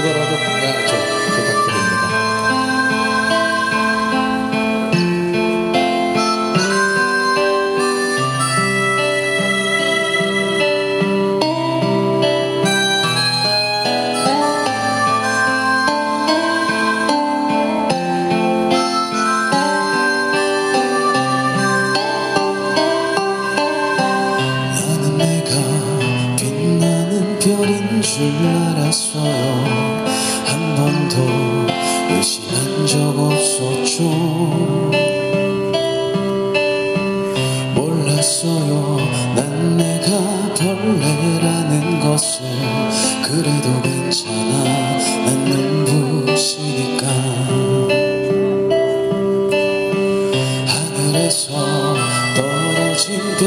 ドラドラだっちゃ。 별인 줄 알았어요. 한 번도 의심한 적 없었죠. 몰랐어요. 난 내가 벌레라는 것을. 그래도 괜찮아. 난눈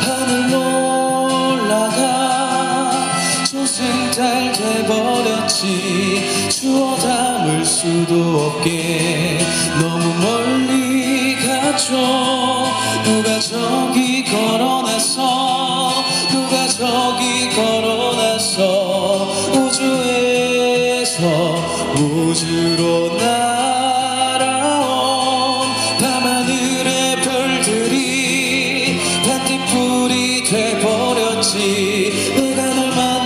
하늘로 올라가 조승달 돼버렸지. 주워 담을 수도 없게 너무 멀리 가죠 누가 저기 걸어놨어 누가 저기 걸어놨어 우주에서 우주로 날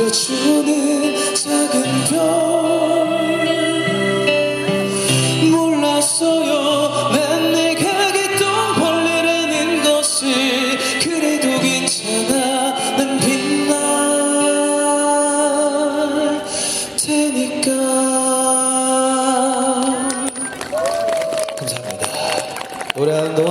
밀어주는 작은 별 몰랐어요. 난 내가 했던 벌레라는 것을 그래도 괜찮아. 난 빛날 테니까. 감사합니다. 노래하는 동안